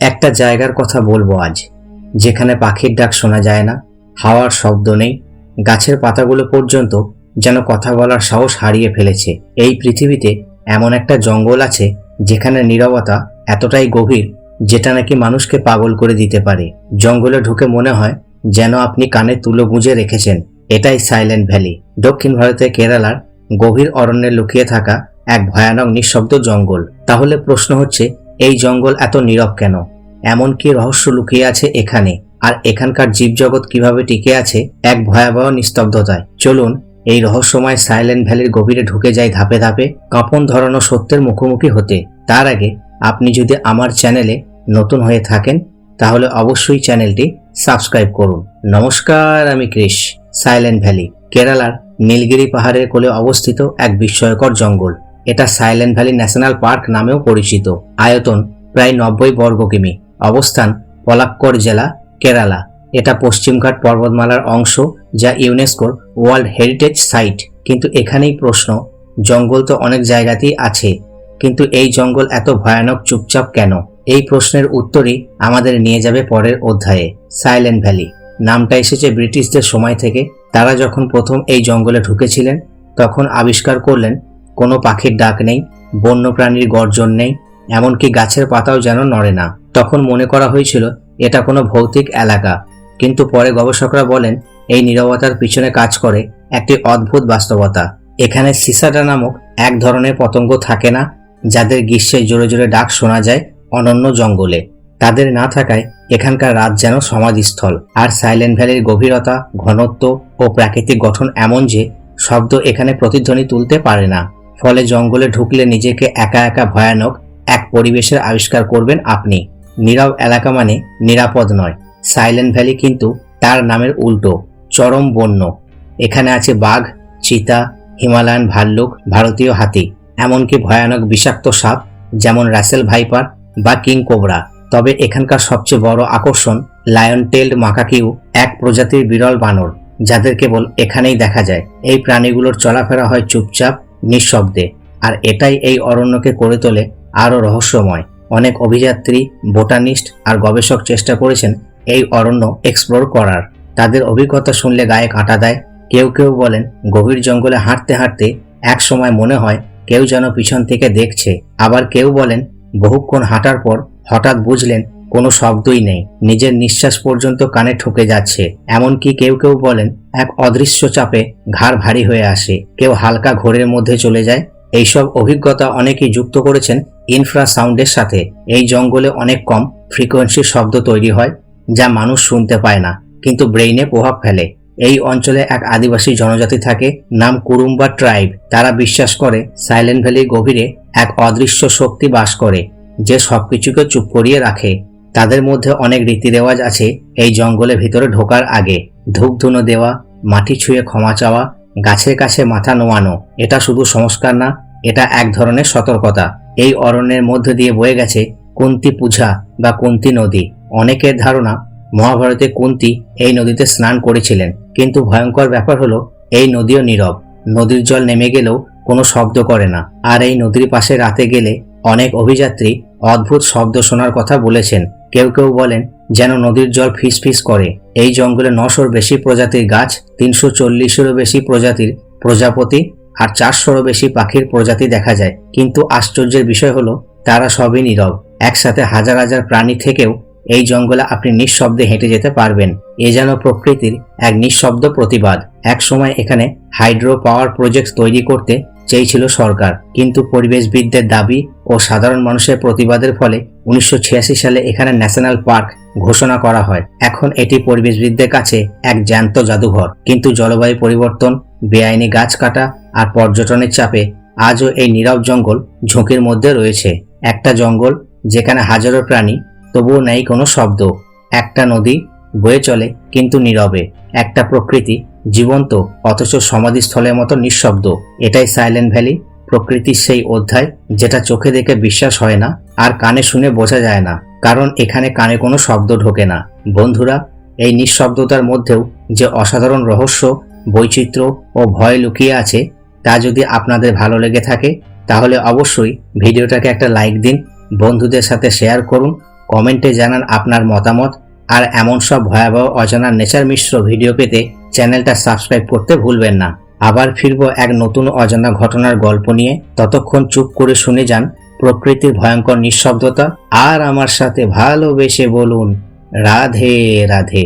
একটা জায়গার কথা বলব আজ, যেখানে পাখির ডাক শোনা যায় না, হাওয়ার শব্দ নেই, গাছের পাতাগুলো পর্যন্ত যেন কথা বলার সাহস হারিয়ে ফেলেছে। এই পৃথিবীতে এমন একটা জঙ্গল আছে, যেখানে নীরবতা এতটাই গভীর, যেটা নাকি মানুষকে পাগল করে দিতে পারে। জঙ্গলে ঢুকে মনে হয় যেন আপনি কানে তুলো গুঁজে রেখেছেন। এটাই সাইলেন্ট ভ্যালি। দক্ষিণ ভারতের কেরালার গভীর অরণ্যে লুকিয়ে থাকা এক ভয়ানক নিঃশব্দ জঙ্গল। তাহলে প্রশ্ন হচ্ছে এই জঙ্গল এত নীরব কেন? এমন কি রহস্য লুকিয়ে আছে এখানে? আর এখানকার জীবজগৎ কীভাবে টিকে আছে? এক ভয়াবহ নিস্তব্ধতায়। চলুন, এই রহস্যময় সাইলেন্ট ভ্যালির গভীরে ঢুকে যায় ধাপে ধাপে, কাঁপন ধরানো সত্যের মুখোমুখি হতে। তার আগে, আপনি যদি আমার চ্যানেলে নতুন হয়ে থাকেন, তাহলে অবশ্যই চ্যানেলটি সাবস্ক্রাইব করুন। নমস্কার, আমি ক্রিশ সাইলেন্ট ভ্যালি, কেরালার নীলগিরি পাহাড়ের কোলে অবস্থিত এক বিস্ময়কর জঙ্গল। এটা সাইলেন্ট ভ্যালি ন্যাশনাল পার্ক নামেও পরিচিত। আয়তন প্রায় নব্বই বর্গ কিমি। অবস্থান পলাক্কর জেলা, কেরালা। এটা পশ্চিমঘাট পর্বতমালার অংশ যা ইউনেস্কোর ওয়ার্ল্ড হেরিটেজ সাইট। কিন্তু এখানেই প্রশ্ন, জঙ্গল তো অনেক জায়গাতেই আছে, কিন্তু এই জঙ্গল এত ভয়ানক চুপচাপ কেন? এই প্রশ্নের উত্তরই আমাদের নিয়ে যাবে পরের অধ্যায়ে, সাইলেন্ট ভ্যালি। নামটা এসেছে ব্রিটিশদের সময় থেকে। তারা যখন প্রথম এই জঙ্গলে ঢুকেছিলেন, তখন আবিষ্কার করলেন কোনো পাখির ডাক নেই, বন্যপ্রাণীর গর্জন নেই, এমনকি গাছের পাতাও যেন নড়ে না। তখন মনে করা হয়েছিল, এটা কোনো ভৌতিক এলাকা। কিন্তু পরে গবেষকরা বলেন, এই নীরবতার পিছনে কাজ করে একটি অদ্ভুত বাস্তবতা। এখানে সিসাডা নামক এক ধরনের পতঙ্গ থাকে না, যাদের গ্রীষ্মে জোরে জোরে ডাক শোনা যায় অনন্য জঙ্গলে। তাদের না থাকায় এখানকার রাত যেন সমাধিস্থল। আর সাইলেন্ট ভ্যালির গভীরতা, ঘনত্ব ও প্রাকৃতিক গঠন এমন যে, শব্দ এখানে প্রতিধ্বনি তুলতে পারে না। ফলে জঙ্গলে ঢুকলে নিজেকে একা একা ভয়ানক এক পরিবেশের আবিষ্কার করবেন আপনি। নীরব এলাকা মানে নিরাপদ নয়। সাইলেন্ট ভ্যালি কিন্তু তার নামের উল্টো, চরম বন্য। এখানে আছে বাঘ, চিতা, হিমালয়ান ভাল্লুক, ভারতীয় হাতি, এমনকি ভয়ানক বিষাক্ত সাপ যেমন রাসেল ভাইপার বা কিং কোবরা। তবে এখানকার সবচেয়ে বড় আকর্ষণ লায়ন টেল্ড মাকাকিউ এক প্রজাতির বিরল বানর, যাদের কেবল এখানেই দেখা যায়। এই প্রাণীগুলোর চলাফেরা হয় চুপচাপ নিঃশব্দে। আর এটাই এই অরণ্যকে করে তোলে আরও রহস্যময়। অনেক অভিযাত্রী, বোটানিস্ট আর গবেষক চেষ্টা করেছেন এই অরণ্য এক্সপ্লোর করার। তাদের অভিজ্ঞতা শুনলে গায়ে কাঁটা দেয়। কেউ কেউ বলেন, গভীর জঙ্গলে হাঁটতে হাঁটতে এক সময় মনে হয় কেউ যেন পিছন থেকে দেখছে। আবার কেউ বলেন, বহুক্ষণ হাঁটার পর হঠাৎ বুঝলেন, কোনো শব্দই নেই। নিজের নিঃশ্বাস পর্যন্ত কানে ঠুকে যাচ্ছে। এমনকি কেউ কেউ বলেন এক অদৃশ্য চাপে ঘাড় ভারী হয়ে আসে। কেউ হালকা ঘোরের মধ্যে চলে যায়। এইসব অভিজ্ঞতা অনেকেই যুক্ত করেছেন ইনফ্রাসাউন্ডের সাথে। এই জঙ্গলে অনেক কম ফ্রিকোয়েন্সির শব্দ তৈরি হয়, যা মানুষ শুনতে পায় না, কিন্তু ব্রেইনে প্রভাব ফেলে। এই অঞ্চলে এক আদিবাসী জনজাতি থাকে, নাম কুরুম্বা ট্রাইব তারা বিশ্বাস করে সাইলেন্ট ভ্যালির গভীরে এক অদৃশ্য শক্তি বাস করে, যে সবকিছুকে চুপ করিয়ে রাখে। তাদের মধ্যে অনেক রীতি রেওয়াজ আছে। এই জঙ্গলের ভিতরে ঢোকার আগে ধূপ ধুনো দেওয়া, মাটি ছুঁয়ে ক্ষমা চাওয়া, গাছের কাছে মাথা নোয়ানো, এটা শুধু সংস্কার না, এটা এক ধরনের সতর্কতা। এই অরণ্যের মধ্যে দিয়ে বয়ে গেছে কুন্তি পূজা বা কুন্তি নদী। অনেকের ধারণা, মহাভারতে কুন্তি এই নদীতে স্নান করেছিলেন, কিন্তু ভয়ঙ্কর ব্যাপার হলো, এই নদীও নীরব। নদীর জল নেমে গেলেও কোনো শব্দ করে না। আর এই নদীর পাশে রাতে গেলে অনেক অভিযাত্রী অদ্ভুত শব্দ শোনার কথা বলেছেন। কেউ কেউ বলেন যেন নদীর জল ফিস ফিস করে। এই জঙ্গলে নশোর বেশি প্রজাতির গাছ, তিনশো চল্লিশেরও বেশি প্রজাতির প্রজাপতি আর চারশোরও বেশি পাখির প্রজাতি দেখা যায়। কিন্তু আশ্চর্যের বিষয় হলো, তারা সবই নীরব। একসাথে হাজার হাজার প্রাণী থেকেও এই জঙ্গলে আপনি নিঃশব্দে হেঁটে যেতে পারবেন। এ যেন প্রকৃতির এক নিঃশব্দ প্রতিবাদ। এক সময় এখানে হাইড্রো পাওয়ার প্রজেক্ট তৈরি করতে চেয়েছিল সরকার। কিন্তু পরিবেশবিদদের দাবি ও সাধারণ মানুষের প্রতিবাদের ফলে উনিশশো ছিয়াশি সালে এখানে ন্যাশনাল পার্ক ঘোষণা করা হয়। এখন এটি পরিবেশবিদদের কাছে এক জ্যান্ত জাদুঘর। কিন্তু জলবায়ু পরিবর্তন, বেআইনি গাছ কাটা আর পর্যটনের চাপে আজও এই নীরব জঙ্গল ঝুঁকির মধ্যে রয়েছে। একটা জঙ্গল যেখানে হাজারো প্রাণী, তবুও নেই কোনো শব্দ। একটা নদী বয়ে চলে কিন্তু নীরবে। একটা প্রকৃতি জীবন্ত, অথচ সমাধিস্থলের মতো নিঃশব্দ। এটাই সাইলেন্ট ভ্যালি প্রকৃতির সেই অধ্যায়, যেটা চোখে দেখে বিশ্বাস হয় না, আর কানে শুনে বোঝা যায় না, কারণ এখানে কানে কোনো শব্দ ঢোকে না। বন্ধুরা, এই নিঃশব্দতার মধ্যেও যে অসাধারণ রহস্য, বৈচিত্র্য ও ভয় লুকিয়ে আছে, তা যদি আপনাদের ভালো লেগে থাকে, তাহলে অবশ্যই ভিডিওটাকে একটা লাইক দিন, বন্ধুদের সাথে শেয়ার করুন, কমেন্টে জানান আপনার মতামত আর এমন সব ভয়াবহ অজানা নেচার মিশ্র ভিডিও পেতে চ্যানেলটা সাবস্ক্রাইব করতে ভুলবেন না। আবার ফিরব এক নতুন অজানা ঘটনার গল্প নিয়ে। ততক্ষণ চুপ করে শুনে যান প্রকৃতির ভয়ঙ্কর নিঃশব্দতা। আর আমার সাথে ভালোবেসে বলুন, রাধে রাধে।